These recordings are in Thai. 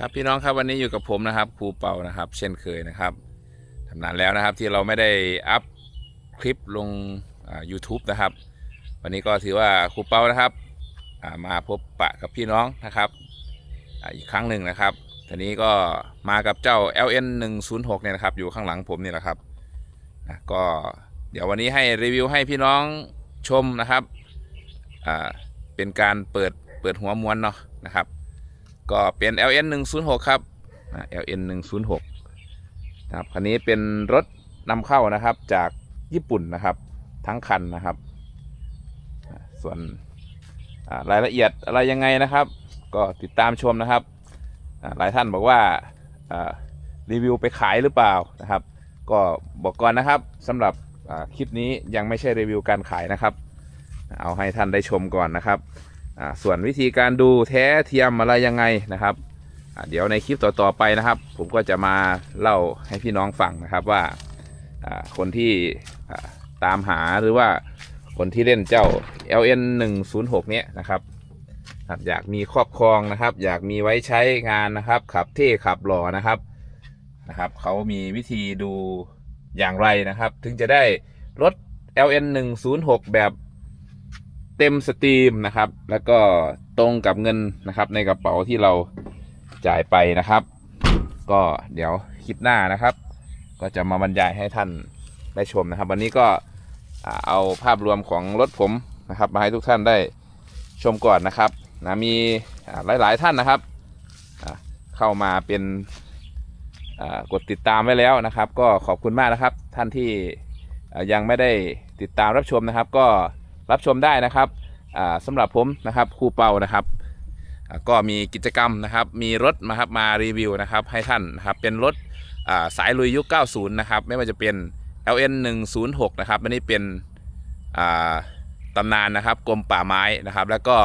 ครับพี่น้องครับวันนี้อยู่กับผมนะครับครูเป่านะครับ เช่นเคยนะครับทำนานแล้วนะครับที่เราไม่ได้อัพคลิปลงอ่า YouTube นะครับ วันนี้ก็ถือว่าครูเป่านะครับมาพบปะกับพี่น้องนะครับออีกครั้งหนึ่งนะครับทีนี้ก็มากับเจ้า LN 106เนี่ยนะครับ อยู่ข้างหลังผมนี่แหละครับนะก็เดี๋ยววันนี้ให้รีวิวให้พี่น้องชมนะครับอ่าเป็นการเปิดเปิดหัวม้วนเนาะนะครับ ก็เป็น LN 106ครับอ่า LN 106นะครับคันนี้เป็นรถนำเข้านะครับจากญี่ปุ่นนะครับ ทั้งคันนะครับ ส่วนรายละเอียดอะไรยังไงนะครับ ก็ติดตามชมนะครับ หลายท่านบอกว่ารีวิวไปขายหรือเปล่านะครับ ก็บอกก่อนนะครับสำหรับคลิปนี้ยังไม่ใช่รีวิวการขายนะครับ เอาให้ท่านได้ชมก่อนนะครับ ส่วนวิธีการดูแท้เทียมอะไรยังไงนะครับ เดี๋ยวในคลิปต่อๆไปนะครับ ผมก็จะมาเล่าให้พี่น้องฟังนะครับว่าคนที่ตามหาหรือว่าคนที่เล่นเจ้า LN 106เนี้ยนะครับ อยากมีครอบครองนะครับ อยากมีไว้ใช้งานนะครับ ขับเท่ขับหล่อนะครับนะครับ เขามีวิธีดูอย่างไรนะครับ ถึงจะได้รถ LN 106แบบ เต็มสตรีมนะครับ แล้วก็ตรงกับเงินนะครับในกระเป๋าที่เราจ่ายไปนะครับ ก็เดี๋ยวคลิปหน้านะครับ ก็จะมาบรรยายให้ท่านได้ชมนะครับ วันนี้ก็เอาภาพรวมของรถผมนะครับ มาให้ทุกท่านได้ชมก่อนนะครับนะมีอ่าหลาย ๆ ท่านนะครับเข้ามาเป็นกดติดตามไว้แล้วนะครับ ก็ขอบคุณมากนะครับ ท่านที่ยังไม่ได้ติดตามรับชมนะครับ ก็ รับชมได้นะครับอ่าสำหรับผมนะครับครูเปานะครับ ก็มีกิจกรรมนะครับมีรถมาครับมารีวิวนะครับให้ท่านนะครับเป็นรถสายลุยยุค 90 นะครับ ไม่ว่าจะเป็น LN 106 นะครับอันนี้เป็นตำนานนะครับกรมป่าไม้นะครับ แล้วก็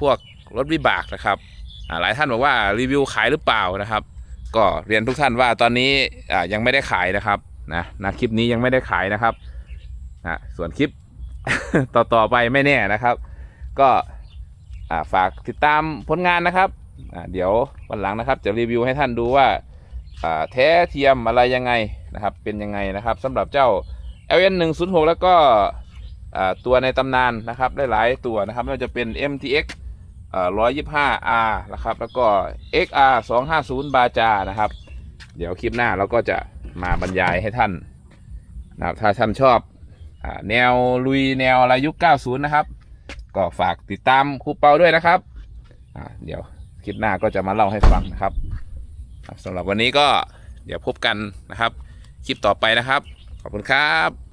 พวกรถวิบากนะครับหลายท่านบอกว่ารีวิวขายหรือเปล่านะครับ ก็เรียนทุกท่านว่าตอนนี้ยังไม่ได้ขายนะครับนะนะคลิปนี้ยังไม่ได้ขายนะครับนะส่วนคลิป ต่อต่อไปไม่แน่นะครับ ก็ฝากติดตามผลงานนะครับเดี๋ยววันหลังนะครับ จะรีวิวให้ท่านดูว่าแท้เทียมอะไรยังไงนะครับ เป็นยังไงนะครับสำหรับเจ้า LN 106แล้วก็ตัวในตำนานนะครับหลายตัวนะครับไม่ว่าจะเป็น MTX อ่า 125R นะครับแล้วก็ XR 250บาจานะครับ เดี๋ยวคลิปหน้าเราก็จะมาบรรยายให้ท่านนะครับถ้าท่านชอบ แนวลุยแนวอะไรยุค90 นะครับ ก็ฝากติดตามครูเปาด้วยนะครับเดี๋ยวคลิปหน้าก็จะมาเล่าให้ฟังนะครับสำหรับวันนี้ก็เดี๋ยวพบกันนะครับ คลิปต่อไปนะครับ ขอบคุณครับ